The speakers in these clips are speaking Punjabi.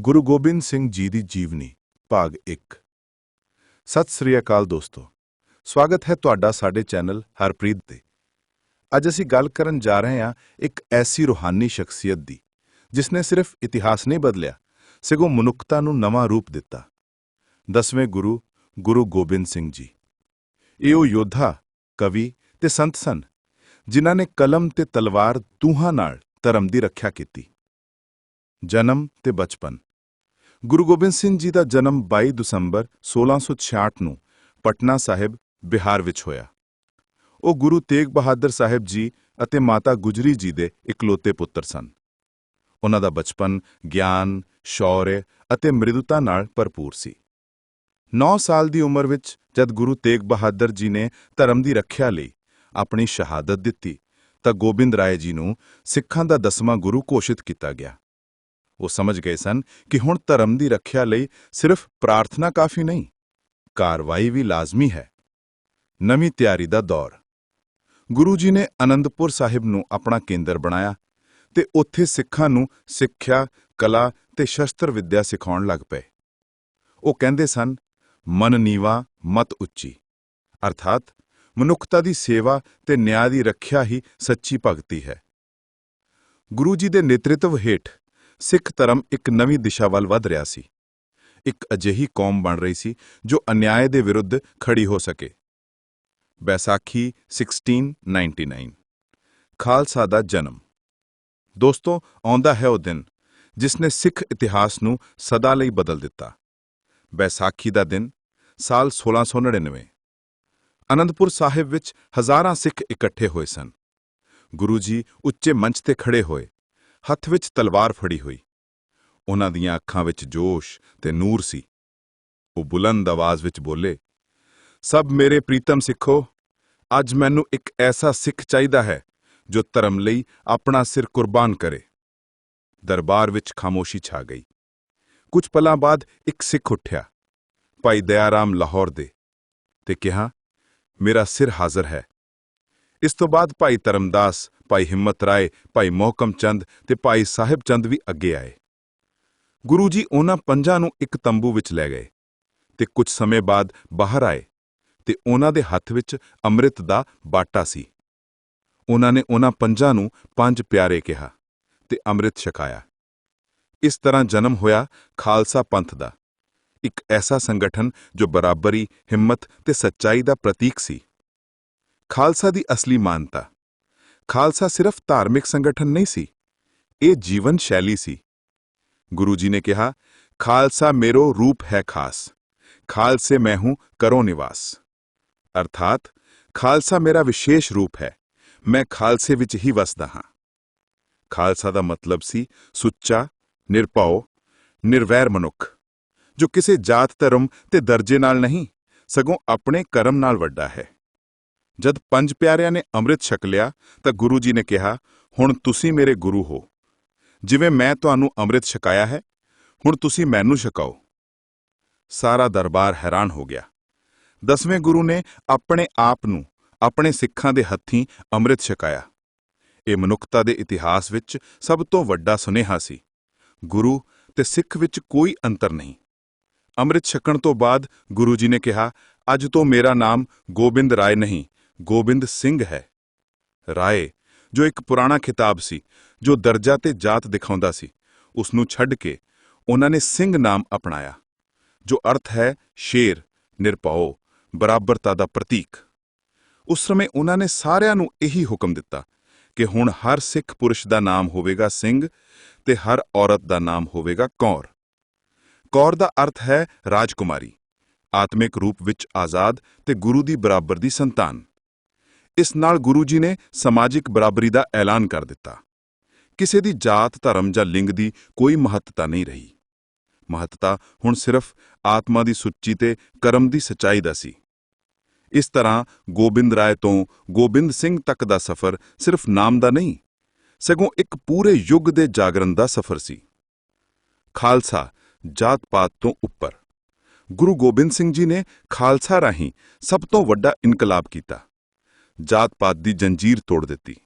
ਗੁਰੂ ਗੋਬਿੰਦ ਸਿੰਘ ਜੀ ਦੀ ਜੀਵਨੀ, ਭਾਗ 1 ਸਤਿ ਸ੍ਰੀ ਅਕਾਲ ਦੋਸਤੋ। ਸਵਾਗਤ ਹੈ ਤੁਹਾਡਾ ਸਾਡੇ ਚੈਨਲ ਹਰਪ੍ਰੀਤ ਤੇ। ਅੱਜ ਅਸੀਂ ਗੱਲ ਕਰਨ ਜਾ ਰਹੇ ਹਾਂ ਇੱਕ ਐਸੀ ਰੂਹਾਨੀ ਸ਼ਖਸੀਅਤ ਦੀ ਜਿਸ ਨੇ ਸਿਰਫ ਇਤਿਹਾਸ ਨਹੀਂ ਬਦਲਿਆ, ਸਗੋਂ ਮਨੁੱਖਤਾ ਨੂੰ ਨਵਾਂ ਰੂਪ ਦਿੱਤਾ। ਦਸਵੇਂ ਗੁਰੂ ਗੁਰੂ ਗੋਬਿੰਦ ਸਿੰਘ ਜੀ। ਇਹ ਉਹ ਯੋਧਾ, ਕਵੀ ਤੇ ਸੰਤ ਸਨ, ਜਿਨ੍ਹਾਂ ਨੇ ਕਲਮ ਤੇ ਤਲਵਾਰ ਦੋਹਾਂ ਨਾਲ ਧਰਮ ਦੀ ਰੱਖਿਆ ਕੀਤੀ। ਜਨਮ ਤੇ ਬਚਪਨ। ਗੁਰੂ ਗੋਬਿੰਦ ਸਿੰਘ ਜੀ ਦਾ ਜਨਮ 22 ਦਸੰਬਰ 1666 ਨੂੰ ਪਟਨਾ ਸਾਹਿਬ, ਬਿਹਾਰ ਵਿੱਚ ਹੋਇਆ। ਉਹ ਗੁਰੂ ਤੇਗ ਬਹਾਦਰ ਸਾਹਿਬ ਜੀ ਅਤੇ ਮਾਤਾ ਗੁਜਰੀ ਜੀ ਦੇ ਇਕਲੌਤੇ ਪੁੱਤਰ ਸਨ। ਉਹਨਾਂ ਦਾ ਬਚਪਨ ਗਿਆਨ, ਸ਼ੌਰਯ ਅਤੇ ਮ੍ਰਿਦੁਤਾ ਨਾਲ ਭਰਪੂਰ ਸੀ। 9 ਸਾਲ ਦੀ ਉਮਰ ਵਿੱਚ ਜਦ ਗੁਰੂ ਤੇਗ ਬਹਾਦਰ ਜੀ ਨੇ ਧਰਮ ਦੀ ਰੱਖਿਆ ਲਈ ਆਪਣੀ ਸ਼ਹਾਦਤ ਦਿੱਤੀ, ਤਾਂ ਗੋਬਿੰਦ ਰਾਏ ਜੀ ਨੂੰ ਸਿੱਖਾਂ ਦਾ ਦਸਵਾਂ ਗੁਰੂ ਘੋਸ਼ਿਤ ਕੀਤਾ ਗਿਆ। ਉਹ ਸਮਝ ਗਏ ਸਨ ਕਿ ਹੁਣ ਧਰਮ ਦੀ ਰੱਖਿਆ ਲਈ ਸਿਰਫ ਪ੍ਰਾਰਥਨਾ ਕਾਫੀ ਨਹੀਂ, ਕਾਰਵਾਈ ਵੀ ਲਾਜ਼ਮੀ ਹੈ। ਨਵੀਂ ਤਿਆਰੀ ਦਾ ਦੌਰ। ਗੁਰੂ ਜੀ ਨੇ ਅਨੰਦਪੁਰ ਸਾਹਿਬ ਨੂੰ ਆਪਣਾ ਕੇਂਦਰ ਬਣਾਇਆ ਤੇ ਉੱਥੇ ਸਿੱਖਾਂ ਨੂੰ ਸਿੱਖਿਆ, ਕਲਾ ਤੇ ਸ਼ਸਤਰ ਵਿੱਦਿਆ ਸਿਖਾਉਣ ਲੱਗ ਪਏ। ਉਹ ਕਹਿੰਦੇ ਸਨ, ਮਨ ਨੀਵਾ, ਮਤ ਉੱਚੀ। ਅਰਥਾਤ ਮਨੁੱਖਤਾ ਦੀ ਸੇਵਾ ਤੇ ਨਿਆਂ ਦੀ ਰੱਖਿਆ ਹੀ ਸੱਚੀ ਭਗਤੀ ਹੈ। ਗੁਰੂ ਜੀ ਦੇ ਨੇਤਰਤਵ ਹੇਠ ਸਿੱਖ ਧਰਮ ਇੱਕ ਨਵੀਂ ਦਿਸ਼ਾ ਵੱਲ ਵਧ ਰਿਹਾ ਸੀ। ਇੱਕ ਅਜਿਹੀ ਕੌਮ ਬਣ ਰਹੀ ਸੀ ਜੋ ਅਨਿਆਏ ਦੇ ਵਿਰੁੱਧ ਖੜੀ ਹੋ ਸਕੇ। ਬੈਸਾਖੀ 1699 ਖਾਲਸਾ ਦਾ ਜਨਮ। ਦੋਸਤੋ, ਆਉਂਦਾ ਹੈ ਉਹ ਦਿਨ ਜਿਸ ਨੇ ਸਿੱਖ ਇਤਿਹਾਸ ਨੂੰ ਸਦਾ ਲਈ ਬਦਲ ਦਿੱਤਾ। ਬੈਸਾਖੀ ਦਾ ਦਿਨ, ਸਾਲ 1699 ਅਨੰਦਪੁਰ ਸਾਹਿਬ ਵਿੱਚ ਹਜ਼ਾਰਾਂ ਸਿੱਖ ਇਕੱਠੇ ਹੋਏ ਸਨ। ਗੁਰੂ ਜੀ ਉੱਚੇ ਮੰਚ ਤੇ ਖੜੇ ਹੋਏ। ਹੱਥ ਵਿੱਚ ਤਲਵਾਰ ਫੜੀ ਹੋਈ। ਉਹਨਾਂ ਦੀਆਂ ਅੱਖਾਂ ਵਿੱਚ ਜੋਸ਼ ਤੇ ਨੂਰ ਸੀ। ਉਹ ਬੁਲੰਦ ਆਵਾਜ਼ ਵਿੱਚ ਬੋਲੇ, ਸਭ ਮੇਰੇ ਪ੍ਰੀਤਮ ਸਿੱਖੋ, ਅੱਜ ਮੈਨੂੰ ਇੱਕ ਐਸਾ ਸਿੱਖ ਚਾਹੀਦਾ ਹੈ ਜੋ ਧਰਮ ਲਈ ਆਪਣਾ ਸਿਰ ਕੁਰਬਾਨ ਕਰੇ। ਦਰਬਾਰ ਵਿੱਚ ਖਾਮੋਸ਼ੀ ਛਾ ਗਈ। ਕੁਝ ਪਲਾਂ ਬਾਅਦ ਇੱਕ ਸਿੱਖ ਉੱਠਿਆ, ਭਾਈ ਦਇਆਰਾਮ ਲਾਹੌਰ ਦੇ, ਤੇ ਕਿਹਾ, ਮੇਰਾ ਸਿਰ ਹਾਜ਼ਰ ਹੈ। ਇਸ ਤੋਂ ਬਾਅਦ ਭਾਈ ਧਰਮਦਾਸ ਭਾਈ ਹਿੰਮਤ ਰਾਏ, ਭਾਈ ਮੋਹਕਮ ਚੰਦ ਤੇ ਭਾਈ ਸਾਹਿਬ ਚੰਦ ਵੀ ਅੱਗੇ ਆਏ। ਗੁਰੂ ਜੀ ਉਹਨਾਂ ਪੰਜਾਂ ਨੂੰ ਇੱਕ ਤੰਬੂ ਵਿੱਚ ਲੈ ਗਏ ਤੇ ਕੁਝ ਸਮੇਂ ਬਾਅਦ ਬਾਹਰ ਆਏ ਤੇ ਉਹਨਾਂ ਦੇ ਹੱਥ ਵਿੱਚ ਅੰਮ੍ਰਿਤ ਦਾ ਬਾਟਾ ਸੀ। ਉਹਨਾਂ ਨੇ ਉਹਨਾਂ ਪੰਜਾਂ ਨੂੰ ਪੰਜ ਪਿਆਰੇ ਕਿਹਾ ਤੇ ਅੰਮ੍ਰਿਤ ਛਕਾਇਆ। ਇਸ ਤਰ੍ਹਾਂ ਜਨਮ ਹੋਇਆ ਖਾਲਸਾ ਪੰਥ ਦਾ। ਇੱਕ ਐਸਾ ਸੰਗਠਨ ਜੋ ਬਰਾਬਰੀ, ਹਿੰਮਤ ਤੇ ਸੱਚਾਈ ਦਾ ਪ੍ਰਤੀਕ ਸੀ। ਖਾਲਸਾ ਦੀ ਅਸਲੀ ਮਾਨਤਾ ਖਾਲਸਾ ਸਿਰਫ ਧਾਰਮਿਕ ਸੰਗਠਨ ਨਹੀਂ ਸੀ ਇਹ ਜੀਵਨ ਸ਼ੈਲੀ ਸੀ ਗੁਰੂ ਜੀ ਨੇ ਕਿਹਾ ਖਾਲਸਾ ਮੇਰੋ ਰੂਪ ਹੈ ਖਾਸ ਖਾਲਸੇ ਮੈਂ ਹੂੰ ਕਰੋ ਨਿਵਾਸ ਅਰਥਾਤ ਖਾਲਸਾ ਮੇਰਾ ਵਿਸ਼ੇਸ਼ ਰੂਪ ਹੈ ਮੈਂ ਖਾਲਸੇ ਵਿੱਚ ਹੀ ਵਸਦਾ ਹਾਂ ਖਾਲਸਾ ਦਾ ਮਤਲਬ ਸੀ ਸੁੱਚਾ ਨਿਰਭਉ ਨਿਰਵੈਰ ਮਨੁੱਖ ਜੋ ਕਿਸੇ ਜਾਤ ਧਰਮ ਤੇ ਦਰਜੇ ਨਾਲ ਨਹੀਂ ਸਗੋਂ ਆਪਣੇ ਕਰਮ ਨਾਲ ਵੱਡਾ ਹੈ ਜਦ ਪੰਜ ਪਿਆਰਿਆਂ ਨੇ ਅੰਮ੍ਰਿਤ ਛਕ ਲਿਆ, ਤਾਂ ਗੁਰੂ ਜੀ ਨੇ ਕਿਹਾ, ਹੁਣ ਤੁਸੀਂ ਮੇਰੇ ਗੁਰੂ ਹੋ। ਜਿਵੇਂ ਮੈਂ ਤੁਹਾਨੂੰ ਅੰਮ੍ਰਿਤ ਛਕਾਇਆ ਹੈ, ਹੁਣ ਤੁਸੀਂ ਮੈਨੂੰ ਛਕਾਓ। ਸਾਰਾ ਦਰਬਾਰ ਹੈਰਾਨ ਹੋ ਗਿਆ। ਦਸਵੇਂ ਗੁਰੂ ਨੇ ਆਪਣੇ ਆਪ ਨੂੰ, ਆਪਣੇ ਸਿੱਖਾਂ ਦੇ ਹੱਥੀਂ ਅੰਮ੍ਰਿਤ ਛਕਾਇਆ। ਇਹ ਮਨੁੱਖਤਾ ਦੇ ਇਤਿਹਾਸ ਵਿੱਚ ਸਭ ਤੋਂ ਵੱਡਾ ਸੁਨੇਹਾ ਸੀ। ਗੁਰੂ ਤੇ ਸਿੱਖ ਵਿੱਚ ਕੋਈ ਅੰਤਰ ਨਹੀਂ। ਅੰਮ੍ਰਿਤ ਛਕਣ ਤੋਂ ਬਾਅਦ ਗੁਰੂ ਜੀ ਨੇ ਕਿਹਾ, ਅੱਜ ਤੋਂ ਮੇਰਾ ਨਾਮ ਗੋਬਿੰਦ ਰਾਏ ਨਹੀਂ ਗੋਬਿੰਦ ਸਿੰਘ ਹੈ। ਰਾਏ, ਜੋ ਇੱਕ ਪੁਰਾਣਾ ਖਿਤਾਬ ਸੀ, ਜੋ ਦਰਜਾ ਤੇ ਜਾਤ ਦਿਖਾਉਂਦਾ ਸੀ ਉਸ ਨੂੰ ਛੱਡ ਕੇ ਉਹਨਾਂ ਨੇ ਸਿੰਘ ਨਾਮ ਅਪਣਾਇਆ, ਜੋ ਅਰਥ ਹੈ ਸ਼ੇਰ, ਨਿਰਭਉ, ਬਰਾਬਰਤਾ ਦਾ ਪ੍ਰਤੀਕ। ਉਸ ਸਮੇਂ ਉਹਨਾਂ ਨੇ ਸਾਰਿਆਂ ਨੂੰ ਇਹੀ ਹੁਕਮ ਦਿੱਤਾ ਕਿ ਹੁਣ ਹਰ ਸਿੱਖ ਪੁਰਸ਼ ਦਾ ਨਾਮ ਹੋਵੇਗਾ ਸਿੰਘ ਤੇ ਹਰ ਔਰਤ ਦਾ ਨਾਮ ਹੋਵੇਗਾ ਕੌਰ। ਕੌਰ ਦਾ ਅਰਥ ਹੈ ਰਾਜਕੁਮਾਰੀ, ਆਤਮਿਕ ਰੂਪ ਵਿੱਚ ਆਜ਼ਾਦ ਤੇ ਗੁਰੂ ਦੀ ਬਰਾਬਰ ਦੀ ਸੰਤਾਨ। ਇਸ ਨਾਲ ਗੁਰੂ ਜੀ ਨੇ ਸਮਾਜਿਕ ਬਰਾਬਰੀ ਦਾ ਐਲਾਨ ਕਰ ਦਿੱਤਾ। ਕਿਸੇ ਦੀ ਜਾਤ, ਧਰਮ ਜਾਂ ਲਿੰਗ ਦੀ ਕੋਈ ਮਹੱਤਤਾ ਨਹੀਂ ਰਹੀ। ਮਹੱਤਤਾ ਹੁਣ ਸਿਰਫ ਆਤਮਾ ਦੀ ਸੁੱਚੀ ਤੇ ਕਰਮ ਦੀ ਸਚਾਈ ਦਾ ਸੀ। ਇਸ ਤਰ੍ਹਾਂ ਗੋਬਿੰਦ ਰਾਏ ਤੋਂ ਗੋਬਿੰਦ ਸਿੰਘ ਤੱਕ ਦਾ ਸਫ਼ਰ ਸਿਰਫ ਨਾਮ ਦਾ ਨਹੀਂ, ਸਗੋਂ ਇੱਕ ਪੂਰੇ ਯੁੱਗ ਦੇ ਜਾਗਰਣ ਦਾ ਸਫ਼ਰ ਸੀ। ਖਾਲਸਾ ਜਾਤ-ਪਾਤ ਤੋਂ ਉੱਪਰ। ਗੁਰੂ ਗੋਬਿੰਦ ਸਿੰਘ ਜੀ ਨੇ ਖਾਲਸਾ ਰਾਹੀਂ ਸਭ ਤੋਂ ਵੱਡਾ ਇਨਕਲਾਬ ਕੀਤਾ। ਜਾਤ-ਪਾਤ ਦੀ ਜੰਜੀਰ ਤੋੜ ਦਿੱਤੀ।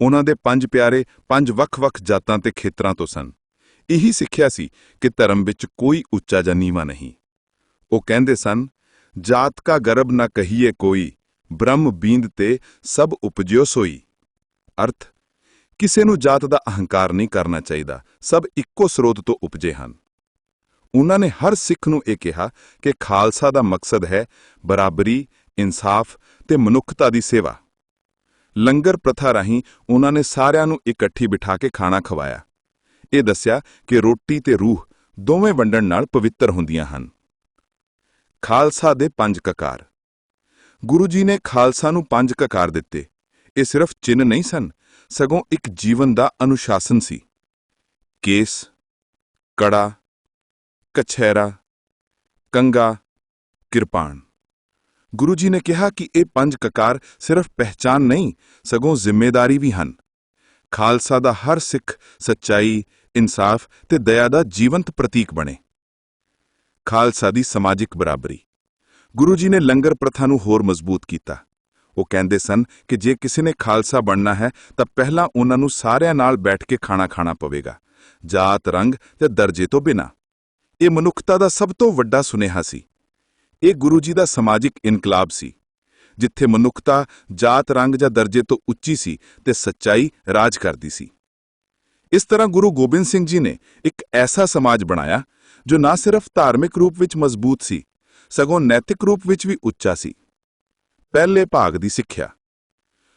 ਉਹਨਾਂ ਦੇ ਪੰਜ ਪਿਆਰੇ ਪੰਜ ਵੱਖ-ਵੱਖ ਜਾਤਾਂ ਤੇ ਖੇਤਰਾਂ ਤੋਂ ਸਨ। ਇਹੀ ਸਿੱਖਿਆ ਸੀ ਕਿ ਧਰਮ ਵਿੱਚ ਕੋਈ ਉੱਚਾ ਜਾਂ ਨੀਵਾਂ ਨਹੀਂ। ਉਹ ਕਹਿੰਦੇ ਸਨ, ਜਾਤ ਕਾ ਗਰਭ ਨਾ ਕਹੀਏ ਕੋਈ, ਬ੍ਰਹਮ ਬੀਂਦ ਤੇ ਸਭ ਉਪਜਿਓ ਸੋਈ। ਅਰਥ, ਕਿਸੇ ਨੂੰ ਜਾਤ ਦਾ ਅਹੰਕਾਰ ਨਹੀਂ ਕਰਨਾ ਚਾਹੀਦਾ, ਸਭ ਇੱਕੋ ਸਰੋਤ ਤੋਂ ਉਪਜੇ ਹਨ। ਉਹਨਾਂ ਨੇ ਹਰ ਸਿੱਖ ਨੂੰ ਇਹ ਕਿਹਾ ਕਿ ਖਾਲਸਾ ਦਾ ਮਕਸਦ ਹੈ ਬਰਾਬਰੀ ਇਨਸਾਫ ਤੇ ਮਨੁੱਖਤਾ ਦੀ ਸੇਵਾ। ਲੰਗਰ ਪ੍ਰਥਾ ਰਾਹੀਂ ਉਹਨਾਂ ਨੇ ਸਾਰਿਆਂ ਨੂੰ ਇਕੱਠੀ ਬਿਠਾ ਕੇ ਖਾਣਾ ਖਵਾਇਆ। ਇਹ ਦੱਸਿਆ ਕਿ ਰੋਟੀ ਤੇ ਰੂਹ ਦੋਵੇਂ ਵੰਡਣ ਨਾਲ ਪਵਿੱਤਰ ਹੁੰਦੀਆਂ ਹਨ। ਖਾਲਸਾ ਦੇ ਪੰਜ ਕਕਾਰ। ਗੁਰੂ ਜੀ ਨੇ ਖਾਲਸਾ ਨੂੰ ਪੰਜ ਕਕਾਰ ਦਿੱਤੇ। ਇਹ ਸਿਰਫ ਚਿੰਨ ਨਹੀਂ ਸਨ, ਸਗੋਂ ਇੱਕ ਜੀਵਨ ਦਾ ਅਨੁਸ਼ਾਸਨ ਸੀ। ਕੇਸ, ਕੜਾ, ਕਛਹਿਰਾ, ਕੰਗਾ, ਕਿਰਪਾਨ। ਗੁਰੂ ਜੀ ਨੇ ਕਿਹਾ ਕਿ ਇਹ ਪੰਜ ਕਕਾਰ ਸਿਰਫ ਪਹਿਚਾਨ ਨਹੀਂ, ਸਗੋਂ ਜ਼ਿੰਮੇਵਾਰੀ ਵੀ ਹਨ। ਖਾਲਸਾ ਦਾ ਹਰ ਸਿੱਖ ਸੱਚਾਈ, ਇਨਸਾਫ ਤੇ ਦਇਆ ਦਾ ਜੀਵੰਤ ਪ੍ਰਤੀਕ ਬਣੇ। ਖਾਲਸਾ ਦੀ ਸਮਾਜਿਕ ਬਰਾਬਰੀ। ਗੁਰੂ ਜੀ ਨੇ ਲੰਗਰ ਪ੍ਰਥਾ ਨੂੰ ਹੋਰ ਮਜ਼ਬੂਤ ਕੀਤਾ। ਉਹ ਕਹਿੰਦੇ ਸਨ ਕਿ ਜੇ ਕਿਸੇ ਨੇ ਖਾਲਸਾ ਬਣਨਾ ਹੈ, ਤਾਂ ਪਹਿਲਾਂ ਉਹਨਾਂ ਨੂੰ ਸਾਰਿਆਂ ਨਾਲ ਬੈਠ ਕੇ ਖਾਣਾ ਖਾਣਾ ਪਵੇਗਾ, ਜਾਤ ਰੰਗ ਤੇ ਦਰਜੇ ਤੋਂ ਬਿਨਾਂ। ਇਹ ਮਨੁੱਖਤਾ ਦਾ ਸਭ ਤੋਂ ਵੱਡਾ ਸੁਨੇਹਾ ਸੀ। ਇਹ ਗੁਰੂ ਜੀ ਦਾ ਸਮਾਜਿਕ ਇਨਕਲਾਬ ਸੀ, ਜਿੱਥੇ ਮਨੁੱਖਤਾ, ਜਾਤ, ਰੰਗ ਜਾਂ ਦਰਜੇ ਤੋਂ ਉੱਚੀ ਸੀ ਤੇ ਸੱਚਾਈ ਰਾਜ ਕਰਦੀ ਸੀ। ਇਸ ਤਰ੍ਹਾਂ ਗੁਰੂ ਗੋਬਿੰਦ ਸਿੰਘ ਜੀ ਨੇ ਇੱਕ ਐਸਾ ਸਮਾਜ ਬਣਾਇਆ, ਜੋ ਨਾ ਸਿਰਫ ਧਾਰਮਿਕ ਰੂਪ ਵਿੱਚ ਮਜ਼ਬੂਤ ਸੀ, ਸਗੋਂ ਨੈਤਿਕ ਰੂਪ ਵਿੱਚ ਵੀ ਉੱਚਾ ਸੀ। ਪਹਿਲੇ ਭਾਗ ਦੀ ਸਿੱਖਿਆ।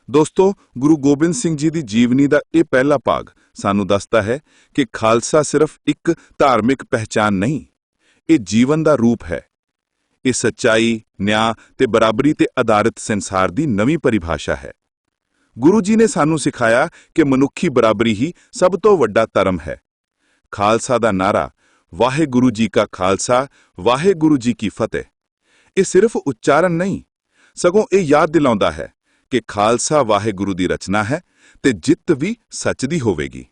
ਦੋਸਤੋ, ਗੁਰੂ ਗੋਬਿੰਦ ਸਿੰਘ ਜੀ ਦੀ ਜੀਵਨੀ ਦਾ ਇਹ ਪਹਿਲਾ ਭਾਗ ਸਾਨੂੰ ਦੱਸਦਾ ਹੈ ਕਿ ਖਾਲਸਾ ਸਿਰਫ ਇੱਕ ਧਾਰਮਿਕ ਪਹਿਚਾਨ ਨਹੀਂ, ਇਹ ਜੀਵਨ ਦਾ ਰੂਪ ਹੈ। ਇਹ ਸੱਚਾਈ, ਨਿਆਂ ਤੇ ਬਰਾਬਰੀ ਤੇ ਆਧਾਰਿਤ ਸੰਸਾਰ ਦੀ ਨਵੀਂ ਪਰਿਭਾਸ਼ਾ ਹੈ। ਗੁਰੂ ਜੀ ਨੇ ਸਾਨੂੰ ਸਿਖਾਇਆ ਕਿ ਮਨੁੱਖੀ ਬਰਾਬਰੀ ਹੀ ਸਭ ਤੋਂ ਵੱਡਾ ਧਰਮ ਹੈ। ਖਾਲਸਾ ਦਾ ਨਾਰਾ, ਵਾਹਿਗੁਰੂ ਜੀ ਕਾ ਖਾਲਸਾ, ਵਾਹਿਗੁਰੂ ਜੀ ਕੀ ਫਤਿਹ। ਇਹ ਸਿਰਫ ਉਚਾਰਨ ਨਹੀਂ, ਸਗੋਂ ਇਹ ਯਾਦ ਦਿਲਾਉਂਦਾ ਹੈ ਕਿ ਖਾਲਸਾ ਵਾਹਿਗੁਰੂ ਦੀ ਰਚਨਾ ਹੈ ਤੇ ਜਿੱਤ ਵੀ ਸੱਚ ਦੀ ਹੋਵੇਗੀ।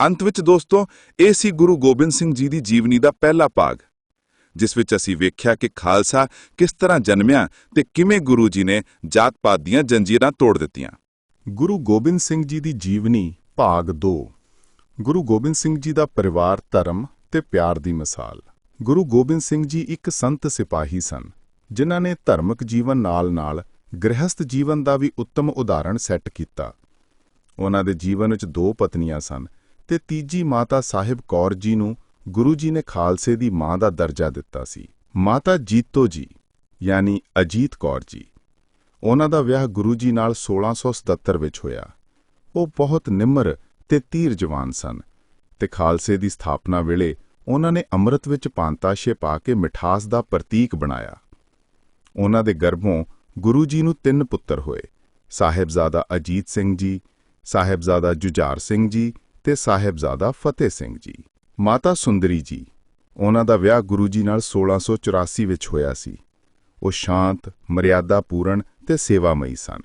ਅੰਤ ਵਿੱਚ ਦੋਸਤੋ, ਇਹ ਸੀ ਗੁਰੂ ਗੋਬਿੰਦ ਸਿੰਘ ਜੀ ਦੀ ਜੀਵਨੀ ਦਾ ਪਹਿਲਾ ਭਾਗ। ਜਿਸ ਵਿੱਚ ਅਸੀਂ ਵੇਖਿਆ ਕਿ ਖਾਲਸਾ ਕਿਸ ਤਰ੍ਹਾਂ ਜਨਮਿਆ ਤੇ ਕਿਵੇਂ ਗੁਰੂ ਜੀ ਨੇ ਜਾਤ-ਪਾਤ ਦੀਆਂ ਜੰਜੀਰਾਂ ਤੋੜ ਦਿੱਤੀਆਂ। ਗੁਰੂ ਗੋਬਿੰਦ ਸਿੰਘ ਜੀ ਦੀ ਜੀਵਨੀ, ਭਾਗ 2 ਗੁਰੂ ਗੋਬਿੰਦ ਸਿੰਘ ਜੀ ਦਾ ਪਰਿਵਾਰ, ਧਰਮ ਤੇ ਪਿਆਰ ਦੀ ਮਿਸਾਲ। ਗੁਰੂ ਗੋਬਿੰਦ ਸਿੰਘ ਜੀ ਇੱਕ ਸੰਤ ਸਿਪਾਹੀ ਸਨ, ਜਿਨ੍ਹਾਂ ਨੇ ਧਰਮਿਕ ਜੀਵਨ ਨਾਲ-ਨਾਲ ਗ੍ਰਹਿਸਥ ਜੀਵਨ ਦਾ ਵੀ ਉੱਤਮ ਉਦਾਹਰਣ ਸੈੱਟ ਕੀਤਾ। ਉਹਨਾਂ ਦੇ ਜੀਵਨ ਵਿੱਚ ਦੋ ਪਤਨੀਆਂ ਸਨ ਤੇ ਤੀਜੀ ਮਾਤਾ ਸਾਹਿਬ ਕੌਰ ਜੀ ਨੂੰ ਗੁਰੂ ਜੀ ਨੇ ਖਾਲਸੇ ਦੀ ਮਾਂ ਦਾ ਦਰਜਾ ਦਿੱਤਾ ਸੀ। ਮਾਤਾ ਜੀਤੋ ਜੀ, ਯਾਨੀ ਅਜੀਤ ਕੌਰ ਜੀ। ਉਹਨਾਂ ਦਾ ਵਿਆਹ ਗੁਰੂ ਜੀ ਨਾਲ 1677 ਵਿੱਚ ਹੋਇਆ। ਉਹ ਬਹੁਤ ਨਿਮਰ ਤੇ ਧੀਰ ਜਵਾਨ ਸਨ ਤੇ ਖਾਲਸੇ ਦੀ ਸਥਾਪਨਾ ਵੇਲੇ ਉਹਨਾਂ ਨੇ ਅੰਮ੍ਰਿਤ ਵਿੱਚ ਪਾਂਤਾਸ਼ੇ ਪਾ ਕੇ ਮਿਠਾਸ ਦਾ ਪ੍ਰਤੀਕ ਬਣਾਇਆ। ਉਹਨਾਂ ਦੇ ਗਰਭੋਂ ਗੁਰੂ ਜੀ ਨੂੰ ਤਿੰਨ ਪੁੱਤਰ ਹੋਏ, ਸਾਹਿਬਜ਼ਾਦਾ ਅਜੀਤ ਸਿੰਘ ਜੀ, ਸਾਹਿਬਜ਼ਾਦਾ ਜੁਝਾਰ ਸਿੰਘ ਜੀ ਤੇ ਸਾਹਿਬਜ਼ਾਦਾ ਫਤਿਹ ਸਿੰਘ ਜੀ। ਮਾਤਾ ਸੁੰਦਰੀ ਜੀ, ਉਹਨਾਂ ਦਾ ਵਿਆਹ ਗੁਰੂ ਜੀ ਨਾਲ 1684 ਵਿੱਚ ਹੋਇਆ ਸੀ। ਉਹ ਸ਼ਾਂਤ ਮਰਿਆਦਾ ਪੂਰਨ ਤੇ ਸੇਵਾਮਈ ਸਨ।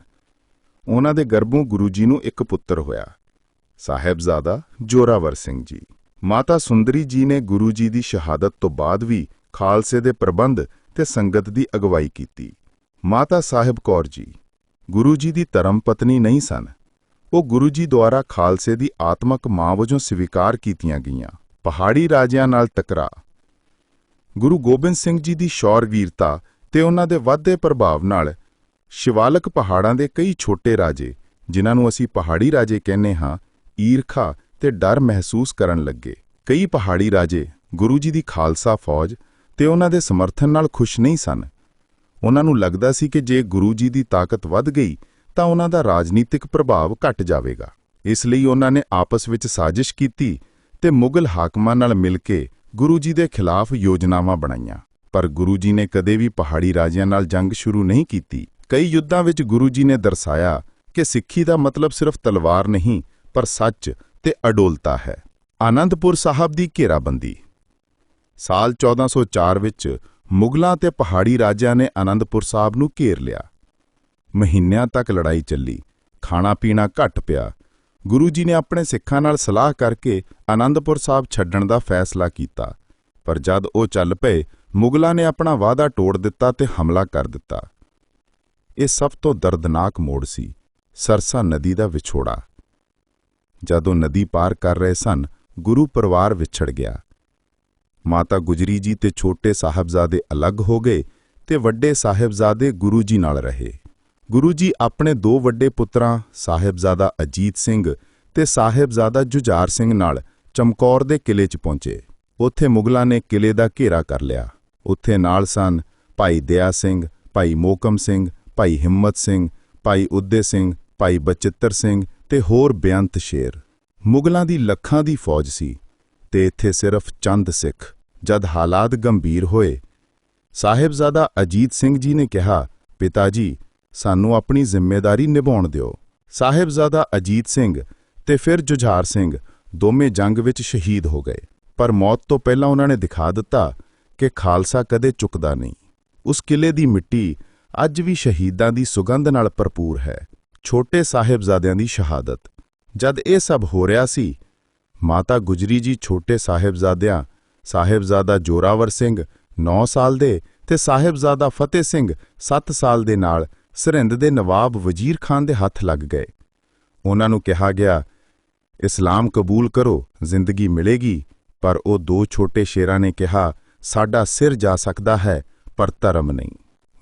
ਉਹਨਾਂ ਦੇ ਗਰਭੋਂ ਗੁਰੂ ਜੀ ਨੂੰ ਇੱਕ ਪੁੱਤਰ ਹੋਇਆ, ਸਾਹਿਬਜ਼ਾਦਾ ਜੋਰਾਵਰ ਸਿੰਘ ਜੀ। ਮਾਤਾ ਸੁੰਦਰੀ ਜੀ ਨੇ ਗੁਰੂ ਜੀ ਦੀ ਸ਼ਹਾਦਤ ਤੋਂ ਬਾਅਦ ਵੀ ਖਾਲਸੇ ਦੇ ਪ੍ਰਬੰਧ ਤੇ ਸੰਗਤ ਦੀ ਅਗਵਾਈ ਕੀਤੀ। ਮਾਤਾ ਸਾਹਿਬ ਕੌਰ ਜੀ, ਗੁਰੂ ਜੀ ਦੀ ਧਰਮ ਪਤਨੀ ਨਹੀਂ ਸਨ। ਉਹ ਗੁਰੂ ਜੀ ਦੁਆਰਾ ਖਾਲਸੇ ਦੀ ਆਤਮਕ ਮਾਂ ਵਜੋਂ ਸਵੀਕਾਰ ਕੀਤੀਆਂ ਗਈਆਂ। ਪਹਾੜੀ ਰਾਜਿਆਂ ਨਾਲ ਟਕਰਾ। ਗੁਰੂ ਗੋਬਿੰਦ ਸਿੰਘ ਜੀ ਦੀ ਸ਼ੌਰ ਵੀਰਤਾ ਤੇ ਉਹਨਾਂ ਦੇ ਵਾਧੇ ਪ੍ਰਭਾਵ ਨਾਲ ਸ਼ਿਵਾਲਕ ਪਹਾੜਾਂ ਦੇ ਕਈ ਛੋਟੇ ਰਾਜੇ, ਜਿਨ੍ਹਾਂ ਨੂੰ ਅਸੀਂ ਪਹਾੜੀ ਰਾਜੇ ਕਹਿੰਦੇ ਹਾਂ, ਈਰਖਾ ਤੇ ਡਰ ਮਹਿਸੂਸ ਕਰਨ ਲੱਗੇ। ਕਈ ਪਹਾੜੀ ਰਾਜੇ ਗੁਰੂ ਜੀ ਦੀ ਖਾਲਸਾ ਫੌਜ ਤੇ ਉਹਨਾਂ ਦੇ ਸਮਰਥਨ ਨਾਲ ਖੁਸ਼ ਨਹੀਂ ਸਨ। ਉਹਨਾਂ ਨੂੰ ਲੱਗਦਾ ਸੀ ਕਿ ਜੇ ਗੁਰੂ ਜੀ ਦੀ ਤਾਕਤ ਵੱਧ ਗਈ, ਤਾਂ ਉਹਨਾਂ ਦਾ ਰਾਜਨੀਤਿਕ ਪ੍ਰਭਾਵ ਘਟ ਜਾਵੇਗਾ। ਇਸ ਲਈ ਉਹਨਾਂ ਨੇ ਆਪਸ ਵਿੱਚ ਸਾਜ਼ਿਸ਼ ਕੀਤੀ ਤੇ ਮੁਗਲ ਹਾਕਮਾਂ ਨਾਲ ਮਿਲ ਕੇ ਗੁਰੂ ਜੀ ਦੇ ਖਿਲਾਫ ਯੋਜਨਾਵਾਂ ਬਣਾਈਆਂ। ਪਰ ਗੁਰੂ ਜੀ ਨੇ ਕਦੇ ਵੀ ਪਹਾੜੀ ਰਾਜਿਆਂ ਨਾਲ ਜੰਗ ਸ਼ੁਰੂ ਨਹੀਂ ਕੀਤੀ। ਕਈ ਯੁੱਧਾਂ ਵਿੱਚ ਗੁਰੂ ਜੀ ਨੇ ਦਰਸਾਇਆ ਕਿ ਸਿੱਖੀ ਦਾ ਮਤਲਬ ਸਿਰਫ ਤਲਵਾਰ ਨਹੀਂ, ਪਰ ਸੱਚ ਤੇ ਅਡੋਲਤਾ ਹੈ। ਆਨੰਦਪੁਰ ਸਾਹਿਬ ਦੀ ਘੇਰਾਬੰਦੀ। ਸਾਲ 1404 ਵਿੱਚ ਮੁਗਲਾਂ ਤੇ ਪਹਾੜੀ ਰਾਜਿਆਂ ਨੇ ਆਨੰਦਪੁਰ ਸਾਹਿਬ ਨੂੰ ਘੇਰ ਲਿਆ। ਮਹੀਨਿਆਂ ਤੱਕ ਲੜਾਈ ਚੱਲੀ। ਖਾਣਾ ਪੀਣਾ ਘਟ ਪਿਆ। ਗੁਰੂ ਜੀ ਨੇ ਆਪਣੇ ਸਿੱਖਾਂ ਨਾਲ ਸਲਾਹ ਕਰਕੇ ਆਨੰਦਪੁਰ ਸਾਹਿਬ ਛੱਡਣ ਦਾ ਫੈਸਲਾ ਕੀਤਾ। ਪਰ ਜਦ ਉਹ ਚੱਲ ਪਏ, ਮੁਗਲਾਂ ਨੇ ਆਪਣਾ ਵਾਅਦਾ ਤੋੜ ਦਿੱਤਾ ਤੇ ਹਮਲਾ ਕਰ ਦਿੱਤਾ। ਇਹ ਸਭ ਤੋਂ ਦਰਦਨਾਕ ਮੋੜ ਸੀ, ਸਰਸਾ ਨਦੀ ਦਾ ਵਿਛੋੜਾ। ਜਦੋਂ ਨਦੀ ਪਾਰ ਕਰ ਰਹੇ ਸਨ, ਗੁਰੂ ਪਰਿਵਾਰ ਵਿਛੜ ਗਿਆ। ਮਾਤਾ ਗੁਜਰੀ ਜੀ ਤੇ ਛੋਟੇ ਸਾਹਿਬਜ਼ਾਦੇ ਅਲੱਗ ਹੋ ਗਏ ਤੇ ਵੱਡੇ ਸਾਹਿਬਜ਼ਾਦੇ ਗੁਰੂ ਜੀ ਨਾਲ ਰਹੇ। ਗੁਰੂ ਜੀ ਆਪਣੇ ਦੋ ਵੱਡੇ ਪੁੱਤਰਾਂ, ਸਾਹਿਬਜ਼ਾਦਾ ਅਜੀਤ ਸਿੰਘ ਤੇ ਸਾਹਿਬਜ਼ਾਦਾ ਜੁਝਾਰ ਸਿੰਘ ਨਾਲ ਚਮਕੌਰ ਦੇ ਕਿਲੇ 'ਚ ਪਹੁੰਚੇ। ਉੱਥੇ ਮੁਗਲਾਂ ਨੇ ਕਿਲੇ ਦਾ ਘੇਰਾ ਕਰ ਲਿਆ। ਉੱਥੇ ਨਾਲ ਸਨ ਭਾਈ ਦਇਆ ਸਿੰਘ, ਭਾਈ ਮੋਕਮ ਸਿੰਘ, ਭਾਈ ਹਿੰਮਤ ਸਿੰਘ, ਭਾਈ ਉਦੇ ਸਿੰਘ, ਭਾਈ ਬਚਿੱਤਰ ਸਿੰਘ ਤੇ ਹੋਰ ਬੇਅੰਤ ਸ਼ੇਰ। ਮੁਗਲਾਂ ਦੀ ਲੱਖਾਂ ਦੀ ਫੌਜ ਸੀ ਤੇ ਇੱਥੇ ਸਿਰਫ ਚੰਦ ਸਿੱਖ, ਜਦ ਹਾਲਾਤ ਗੰਭੀਰ ਹੋਏ। ਸਾਹਿਬਜ਼ਾਦਾ ਅਜੀਤ ਸਿੰਘ ਜੀ ਨੇ ਕਿਹਾ, ਪਿਤਾ ਜੀ ਸਾਨੂੰ ਆਪਣੀ ਜ਼ਿੰਮੇਵਾਰੀ ਨਿਭਾਉਣ ਦਿਓ। ਸਾਹਿਬਜ਼ਾਦਾ ਅਜੀਤ ਸਿੰਘ ਤੇ ਫਿਰ ਜੁਝਾਰ ਸਿੰਘ ਦੋਵੇਂ ਜੰਗ ਵਿੱਚ ਸ਼ਹੀਦ ਹੋ ਗਏ। ਪਰ ਮੌਤ ਤੋਂ ਪਹਿਲਾਂ ਉਹਨਾਂ ਨੇ ਦਿਖਾ ਦਿੱਤਾ ਕਿ ਖਾਲਸਾ ਕਦੇ ਚੁੱਕਦਾ ਨਹੀਂ। ਉਸ ਕਿਲੇ ਦੀ ਮਿੱਟੀ ਅੱਜ ਵੀ ਸ਼ਹੀਦਾਂ ਦੀ ਸੁਗੰਧ ਨਾਲ ਭਰਪੂਰ ਹੈ। ਛੋਟੇ ਸਾਹਿਬਜ਼ਾਦਿਆਂ ਦੀ ਸ਼ਹਾਦਤ। ਜਦ ਇਹ ਸਭ ਹੋ ਰਿਹਾ ਸੀ, ਮਾਤਾ ਗੁਜਰੀ ਜੀ ਛੋਟੇ ਸਾਹਿਬਜ਼ਾਦਿਆਂ, ਸਾਹਿਬਜ਼ਾਦਾ ਜੋਰਾਵਰ ਸਿੰਘ 9 ਸਾਲ ਦੇ ਤੇ ਸਾਹਿਬਜ਼ਾਦਾ ਫਤਿਹ ਸਿੰਘ 7 ਸਾਲ ਦੇ ਨਾਲ ਸਰਹਿੰਦ ਦੇ ਨਵਾਬ ਵਜ਼ੀਰ ਖਾਨ ਦੇ ਹੱਥ ਲੱਗ ਗਏ। ਉਹਨਾਂ ਨੂੰ ਕਿਹਾ ਗਿਆ, ਇਸਲਾਮ ਕਬੂਲ ਕਰੋ, ਜ਼ਿੰਦਗੀ ਮਿਲੇਗੀ। ਪਰ ਉਹ ਦੋ ਛੋਟੇ ਸ਼ੇਰਾਂ ਨੇ ਕਿਹਾ, ਸਾਡਾ ਸਿਰ ਜਾ ਸਕਦਾ ਹੈ, ਪਰ ਧਰਮ ਨਹੀਂ।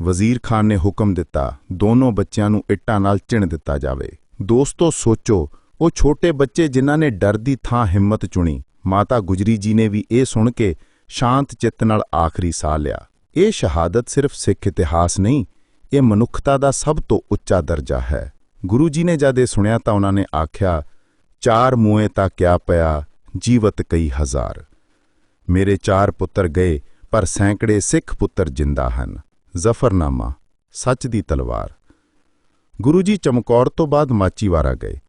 ਵਜ਼ੀਰ ਖਾਨ ਨੇ ਹੁਕਮ ਦਿੱਤਾ, ਦੋਨੋਂ ਬੱਚਿਆਂ ਨੂੰ ਇੱਟਾਂ ਨਾਲ ਚਿਣ ਦਿੱਤਾ ਜਾਵੇ। ਦੋਸਤੋ, ਸੋਚੋ, ਉਹ ਛੋਟੇ ਬੱਚੇ ਜਿਨ੍ਹਾਂ ਨੇ ਡਰ ਦੀ ਥਾਂ ਹਿੰਮਤ ਚੁਣੀ, ਮਾਤਾ ਗੁਜਰੀ ਜੀ ਨੇ ਵੀ ਇਹ ਸੁਣ ਕੇ ਸ਼ਾਂਤ ਚਿੱਤ ਨਾਲ ਆਖਰੀ ਸਾਹ ਲਿਆ। ਇਹ ਸ਼ਹਾਦਤ ਸਿਰਫ ਸਿੱਖ ਇਤਿਹਾਸ ਨਹੀਂ ਇਹ ਮਨੁੱਖਤਾ ਦਾ ਸਭ ਤੋਂ ਉੱਚਾ ਦਰਜਾ ਹੈ। ਗੁਰੂ ਜੀ ਨੇ ਜਦ ਇਹ ਸੁਣਿਆ ਤਾਂ ਉਹਨਾਂ ਨੇ ਆਖਿਆ, ਚਾਰ ਮੂਏ ਤਾਂ ਕਿਆ ਪਿਆ, ਜੀਵਤ ਕਈ ਹਜ਼ਾਰ। ਮੇਰੇ ਚਾਰ ਪੁੱਤਰ ਗਏ, ਪਰ ਸੈਂਕੜੇ ਸਿੱਖ ਪੁੱਤਰ ਜਿੰਦਾ ਹਨ। ਜ਼ਫਰਨਾਮਾ, ਸੱਚ ਦੀ ਤਲਵਾਰ। ਗੁਰੂ ਜੀ ਚਮਕੌਰ ਤੋਂ ਬਾਅਦ ਮਾਚੀਵਾਰਾ ਗਏ।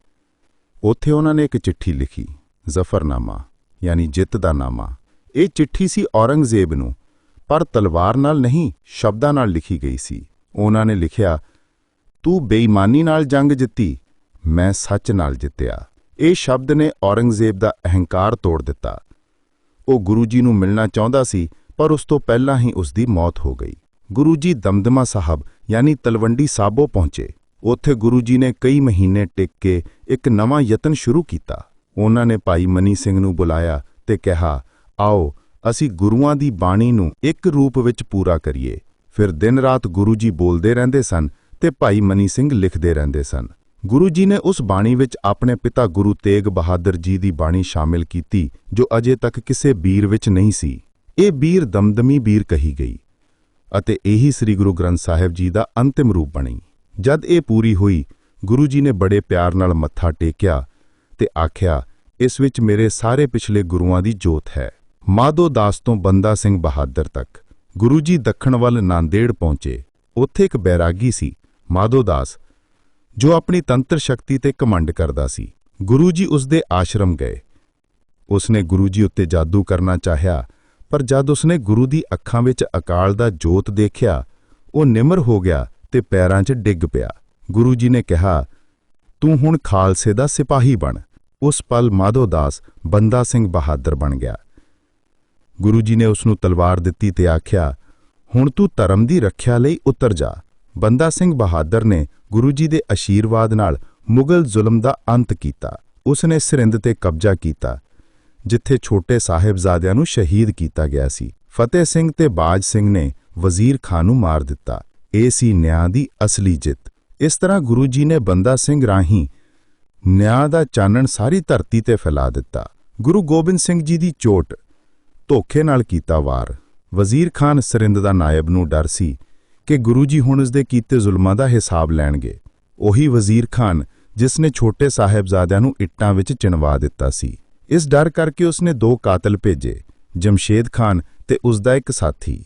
ਉੱਥੇ ਉਹਨਾਂ ਨੇ ਇੱਕ ਚਿੱਠੀ ਲਿਖੀ, ਜ਼ਫਰਨਾਮਾ, ਯਾਨੀ ਜਿੱਤ ਦਾ ਨਾਮਾ। ਇਹ ਚਿੱਠੀ ਸੀ ਔਰੰਗਜ਼ੇਬ ਨੂੰ, ਪਰ ਤਲਵਾਰ ਨਾਲ ਨਹੀਂ, ਸ਼ਬਦਾਂ ਨਾਲ ਲਿਖੀ ਗਈ ਸੀ। ਉਹਨਾਂ ਨੇ ਲਿਖਿਆ, ਤੂੰ ਬੇਈਮਾਨੀ ਨਾਲ ਜੰਗ ਜਿੱਤੀ, ਮੈਂ ਸੱਚ ਨਾਲ ਜਿੱਤਿਆ। ਇਹ ਸ਼ਬਦ ਨੇ ਔਰੰਗਜ਼ੇਬ ਦਾ ਅਹੰਕਾਰ ਤੋੜ ਦਿੱਤਾ। ਉਹ ਗੁਰੂ ਜੀ ਨੂੰ ਮਿਲਣਾ ਚਾਹੁੰਦਾ ਸੀ, ਪਰ ਉਸ ਤੋਂ ਪਹਿਲਾਂ ਹੀ ਉਸ ਦੀ ਮੌਤ ਹੋ ਗਈ। ਗੁਰੂ ਜੀ ਦਮਦਮਾ ਸਾਹਿਬ, ਯਾਨੀ ਤਲਵੰਡੀ ਸਾਬੋ ਪਹੁੰਚੇ। ਉੱਥੇ ਗੁਰੂ ਜੀ ਨੇ ਕਈ ਮਹੀਨੇ ਟਿਕ ਕੇ ਇੱਕ ਨਵਾਂ ਯਤਨ ਸ਼ੁਰੂ ਕੀਤਾ। ਉਹਨਾਂ ਨੇ ਭਾਈ ਮਨੀ ਸਿੰਘ ਨੂੰ ਬੁਲਾਇਆ ਤੇ ਕਿਹਾ, ਆਓ, ਅਸੀਂ ਗੁਰੂਆਂ ਦੀ ਬਾਣੀ ਨੂੰ ਇੱਕ ਰੂਪ ਵਿੱਚ ਪੂਰਾ ਕਰੀਏ। ਫਿਰ ਦਿਨ ਰਾਤ ਗੁਰੂ ਜੀ ਬੋਲਦੇ ਰਹਿੰਦੇ ਸਨ ਤੇ ਭਾਈ ਮਨੀ ਸਿੰਘ ਲਿਖਦੇ ਰਹਿੰਦੇ ਸਨ। ਗੁਰੂ ਜੀ ਨੇ ਉਸ ਬਾਣੀ ਵਿੱਚ ਆਪਣੇ ਪਿਤਾ ਗੁਰੂ ਤੇਗ ਬਹਾਦਰ ਜੀ ਦੀ ਬਾਣੀ ਸ਼ਾਮਿਲ ਕੀਤੀ, ਜੋ ਅਜੇ ਤੱਕ ਕਿਸੇ ਬੀਰ ਵਿੱਚ ਨਹੀਂ ਸੀ। ਇਹ ਬੀਰ ਦਮਦਮੀ ਬੀਰ ਕਹੀ ਗਈ ਅਤੇ ਇਹੀ ਸ੍ਰੀ ਗੁਰੂ ਗ੍ਰੰਥ ਸਾਹਿਬ ਜੀ ਦਾ ਅੰਤਿਮ ਰੂਪ ਬਣੀ। ਜਦ ਇਹ ਪੂਰੀ ਹੋਈ, ਗੁਰੂ ਜੀ ਨੇ ਬੜੇ ਪਿਆਰ ਨਾਲ ਮੱਥਾ ਟੇਕਿਆ ਤੇ ਆਖਿਆ, ਇਸ ਵਿੱਚ ਮੇਰੇ ਸਾਰੇ ਪਿਛਲੇ ਗੁਰੂਆਂ ਦੀ ਜੋਤ ਹੈ। ਮਾਧੋ ਦਾਸ ਤੋਂ ਬੰਦਾ ਸਿੰਘ ਬਹਾਦਰ ਤੱਕ। ਗੁਰੂ ਜੀ ਦੱਖਣ ਵੱਲ ਨਾਂਦੇੜ ਪਹੁੰਚੇ। ਉੱਥੇ ਇੱਕ ਬੈਰਾਗੀ ਸੀ, ਮਾਧੋ ਦਾਸ, ਜੋ ਆਪਣੀ ਤੰਤਰ ਸ਼ਕਤੀ ਤੇ ਕਮੰਡ ਕਰਦਾ ਸੀ। ਗੁਰੂ ਜੀ ਉਸ ਦੇ ਆਸ਼ਰਮ ਗਏ। ਉਸਨੇ ਗੁਰੂ ਜੀ ਉੱਤੇ ਜਾਦੂ ਕਰਨਾ ਚਾਹਿਆ, ਪਰ ਜਦ ਉਸਨੇ ਗੁਰੂ ਦੀ ਅੱਖਾਂ ਵਿੱਚ ਅਕਾਲ ਦਾ ਜੋਤ ਦੇਖਿਆ, ਉਹ ਨਿਮਰ ਹੋ ਗਿਆ ਤੇ ਪੈਰਾਂ 'ਚ ਡਿੱਗ ਪਿਆ। ਗੁਰੂ ਜੀ ਨੇ ਕਿਹਾ, ਤੂੰ ਹੁਣ ਖਾਲਸੇ ਦਾ ਸਿਪਾਹੀ ਬਣ। ਉਸ ਪਲ ਮਾਧੋ ਦਾਸ ਬੰਦਾ ਸਿੰਘ ਬਹਾਦਰ ਬਣ ਗਿਆ। ਗੁਰੂ ਜੀ ਨੇ ਉਸ ਨੂੰ ਤਲਵਾਰ ਦਿੱਤੀ ਤੇ ਆਖਿਆ, ਹੁਣ ਤੂੰ ਧਰਮ ਦੀ ਰੱਖਿਆ ਲਈ ਉਤਰ ਜਾ। ਬੰਦਾ ਸਿੰਘ ਬਹਾਦਰ ਨੇ ਗੁਰੂ ਜੀ ਦੇ ਅਸ਼ੀਰਵਾਦ ਨਾਲ ਮੁਗਲ ਜ਼ੁਲਮ ਦਾ ਅੰਤ ਕੀਤਾ। ਉਸ ਨੇ ਸਿੰਧ ਤੇ ਕਬਜ਼ਾ ਕੀਤਾ, ਜਿੱਥੇ ਛੋਟੇ ਸਾਹਿਬਜ਼ਾਦਿਆਂ ਨੂੰ ਸ਼ਹੀਦ ਕੀਤਾ ਗਿਆ ਸੀ। ਫਤਿਹ ਸਿੰਘ ਤੇ ਬਾਜ ਸਿੰਘ ਨੇ ਵਜ਼ੀਰ ਖਾਨ ਨੂੰ ਮਾਰ ਦਿੱਤਾ। ਇਹ ਸੀ ਨਿਆਂ ਦੀ ਅਸਲੀ ਜਿੱਤ। ਇਸ ਤਰ੍ਹਾਂ ਗੁਰੂ ਜੀ ਨੇ ਬੰਦਾ ਸਿੰਘ ਰਾਹੀਂ ਨਿਆਂ ਦਾ ਚਾਨਣ ਸਾਰੀ ਧਰਤੀ ਤੇ ਫੈਲਾ ਦਿੱਤਾ। ਗੁਰੂ ਗੋਬਿੰਦ ਸਿੰਘ ਜੀ ਦੀ ਚੋਟ ਧੋਖੇ ਨਾਲ ਕੀਤਾ ਵਾਰ। ਵਜ਼ੀਰ ਖਾਨ ਸਰਿੰਦ ਦਾ ਨਾਇਬ ਨੂੰ ਡਰ ਸੀ ਕਿ ਗੁਰੂ ਜੀ ਹੁਣ ਉਸ ਦੇ ਕੀਤੇ ਜ਼ੁਲਮਾਂ ਦਾ ਹਿਸਾਬ ਲੈਣਗੇ। ਉਹੀ ਵਜ਼ੀਰ ਖਾਨ ਜਿਸ ਨੇ ਛੋਟੇ ਸਾਹਿਬਜ਼ਾਦਿਆਂ ਨੂੰ ਇੱਟਾਂ ਵਿੱਚ ਚਿਣਵਾ ਦਿੱਤਾ ਸੀ। ਇਸ ਡਰ ਕਰਕੇ ਉਸਨੇ ਦੋ ਕਾਤਲ ਭੇਜੇ, ਜਮਸ਼ੇਦ ਖਾਨ ਤੇ ਉਸ ਦਾ ਇੱਕ ਸਾਥੀ।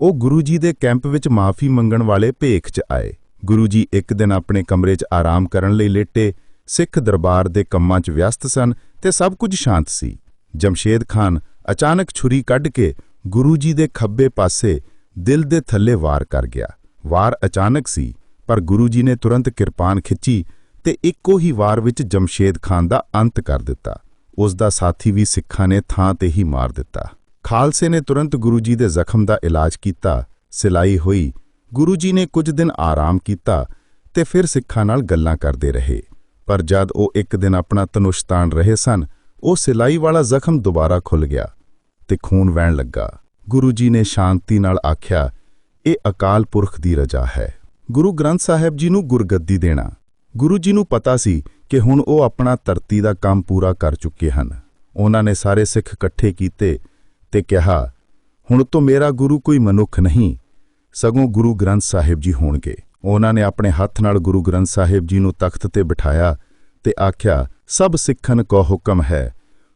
ਉਹ ਗੁਰੂ ਜੀ ਦੇ ਕੈਂਪ ਵਿੱਚ ਮਾਫੀ ਮੰਗਣ ਵਾਲੇ ਭੇਖ 'ਚ ਆਏ। ਗੁਰੂ ਜੀ ਇੱਕ ਦਿਨ ਆਪਣੇ ਕਮਰੇ 'ਚ ਆਰਾਮ ਕਰਨ ਲਈ ਲੇਟੇ, ਸਿੱਖ ਦਰਬਾਰ ਦੇ ਕੰਮਾਂ 'ਚ ਵਿਅਸਤ ਸਨ ਤੇ ਸਭ ਕੁਝ ਸ਼ਾਂਤ ਸੀ। ਜਮਸ਼ੇਦ ਖਾਨ ਅਚਾਨਕ ਛੁਰੀ ਕੱਢ ਕੇ ਗੁਰੂ ਜੀ ਦੇ ਖੱਬੇ ਪਾਸੇ ਦਿਲ ਦੇ ਥੱਲੇ ਵਾਰ ਕਰ ਗਿਆ। ਵਾਰ ਅਚਾਨਕ ਸੀ, ਪਰ ਗੁਰੂ ਜੀ ਨੇ ਤੁਰੰਤ ਕਿਰਪਾਨ ਖਿੱਚੀ ਤੇ ਇੱਕੋ ਹੀ ਵਾਰ ਵਿੱਚ ਜਮਸ਼ੇਦ ਖਾਨ ਦਾ ਅੰਤ ਕਰ ਦਿੱਤਾ। ਉਸ ਦਾ ਸਾਥੀ ਵੀ ਸਿੱਖਾਂ ਨੇ ਥਾਂ ਤੇ ਹੀ ਮਾਰ ਦਿੱਤਾ। ਖਾਲਸੇ ਨੇ ਤੁਰੰਤ ਗੁਰੂ ਜੀ ਦੇ ਜ਼ਖਮ ਦਾ ਇਲਾਜ ਕੀਤਾ, ਸਿਲਾਈ ਹੋਈ। ਗੁਰੂ ਜੀ ਨੇ ਕੁਝ ਦਿਨ ਆਰਾਮ ਕੀਤਾ ਤੇ ਫਿਰ ਸਿੱਖਾਂ ਨਾਲ ਗੱਲਾਂ ਕਰਦੇ ਰਹੇ। ਪਰ ਜਦ ਉਹ ਇੱਕ ਦਿਨ ਆਪਣਾ ਤਨੁਸ਼ਤਾਨ ਰਹੇ ਸਨ ਉਹ ਸਿਲਾਈ ਵਾਲਾ ਜ਼ਖਮ ਦੁਬਾਰਾ ਖੁੱਲ ਗਿਆ ਤੇ ਖੂਨ ਵਹਿਣ ਲੱਗਾ। ਗੁਰੂ ਜੀ ਨੇ ਸ਼ਾਂਤੀ ਨਾਲ ਆਖਿਆ, ਇਹ ਅਕਾਲ ਪੁਰਖ ਦੀ ਰਜਾ ਹੈ। ਗੁਰੂ ਗ੍ਰੰਥ ਸਾਹਿਬ ਜੀ ਨੂੰ ਗੁਰਗੱਦੀ ਦੇਣਾ। ਗੁਰੂ ਜੀ ਨੂੰ ਪਤਾ ਸੀ ਕਿ ਹੁਣ ਉਹ ਆਪਣਾ ਧਰਤੀ ਦਾ ਕੰਮ ਪੂਰਾ ਕਰ ਚੁੱਕੇ ਹਨ। ਉਹਨਾਂ ਨੇ ਸਾਰੇ ਸਿੱਖ ਇਕੱਠੇ ਕੀਤੇ ਤੇ ਕਿਹਾ, ਹੁਣ ਤੋਂ ਮੇਰਾ ਗੁਰੂ ਕੋਈ ਮਨੁੱਖ ਨਹੀਂ, ਸਗੋਂ ਗੁਰੂ ਗ੍ਰੰਥ ਸਾਹਿਬ ਜੀ ਹੋਣਗੇ। ਉਹਨਾਂ ਨੇ ਆਪਣੇ ਹੱਥ ਨਾਲ ਗੁਰੂ ਗ੍ਰੰਥ ਸਾਹਿਬ ਜੀ ਨੂੰ ਤਖਤ ਤੇ ਬਿਠਾਇਆ ਤੇ ਆਖਿਆ, ਸਭ ਸਿੱਖਣ ਕੋ ਹੁਕਮ ਹੈ।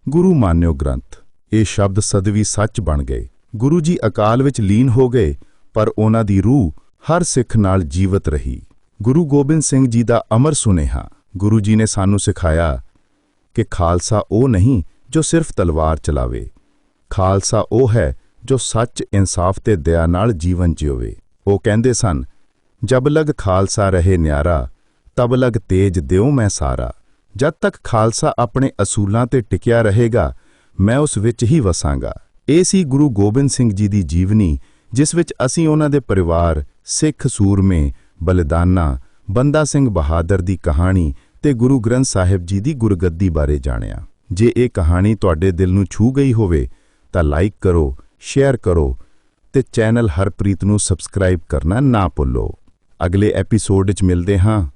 ਗੁਰੂ ਮਾਨਿਓ ਗ੍ਰੰਥ, ਇਹ ਸ਼ਬਦ ਸਦਵੀ ਸੱਚ ਬਣ ਗਏ। ਗੁਰੂ ਜੀ ਅਕਾਲ ਵਿੱਚ ਲੀਨ ਹੋ ਗਏ, ਪਰ ਉਹਨਾਂ ਦੀ ਰੂਹ ਹਰ ਸਿੱਖ ਨਾਲ ਜੀਵਤ ਰਹੀ। ਗੁਰੂ ਗੋਬਿੰਦ ਸਿੰਘ ਜੀ ਦਾ ਅਮਰ ਸੁਨੇਹਾ, ਗੁਰੂ ਜੀ ਨੇ ਸਾਨੂੰ ਸਿਖਾਇਆ ਕਿ ਖਾਲਸਾ ਉਹ ਨਹੀਂ ਜੋ ਸਿਰਫ ਤਲਵਾਰ ਚਲਾਵੇ। ਖਾਲਸਾ ਉਹ ਹੈ ਜੋ ਸੱਚ, ਇਨਸਾਫ ਤੇ ਦਇਆ ਨਾਲ ਜੀਵਨ ਜਿਉਵੇ ਉਹ ਕਹਿੰਦੇ ਸਨ, ਜਬ ਲਗ ਖਾਲਸਾ ਰਹੇ ਨਿਆਰਾ ਤਬ ਲਗ ਤੇਜ ਦਿਉ ਮੈਂ ਸਾਰਾ। ਜਦ ਤੱਕ ਖਾਲਸਾ ਆਪਣੇ ਅਸੂਲਾਂ ਤੇ ਟਿਕਿਆ ਰਹੇਗਾ, ਮੈਂ ਉਸ ਵਿੱਚ ਹੀ ਵਸਾਂਗਾ। ਇਹ ਸੀ ਗੁਰੂ ਗੋਬਿੰਦ ਸਿੰਘ ਜੀ ਦੀ ਜੀਵਨੀ, ਜਿਸ ਵਿੱਚ ਅਸੀਂ ਉਹਨਾਂ ਦੇ ਪਰਿਵਾਰ, ਸਿੱਖ ਸੂਰਮੇ, ਬਲਿਦਾਨਾਂ, ਬੰਦਾ ਸਿੰਘ ਬਹਾਦਰ ਦੀ ਕਹਾਣੀ ਤੇ ਗੁਰੂ ਗ੍ਰੰਥ ਸਾਹਿਬ ਜੀ ਦੀ ਗੁਰਗੱਦੀ ਬਾਰੇ ਜਾਣਿਆ। ਜੇ ਇਹ ਕਹਾਣੀ ਤੁਹਾਡੇ ਦਿਲ ਨੂੰ ਛੂ ਗਈ ਹੋਵੇ, ਤਾਂ ਲਾਈਕ ਕਰੋ, ਸ਼ੇਅਰ ਕਰੋ ਤੇ ਚੈਨਲ ਹਰਪ੍ਰੀਤ ਨੂੰ ਸਬਸਕ੍ਰਾਈਬ ਕਰਨਾ ਨਾ ਭੁੱਲੋ। ਅਗਲੇ ਐਪੀਸੋਡ ਵਿੱਚ ਮਿਲਦੇ ਹਾਂ।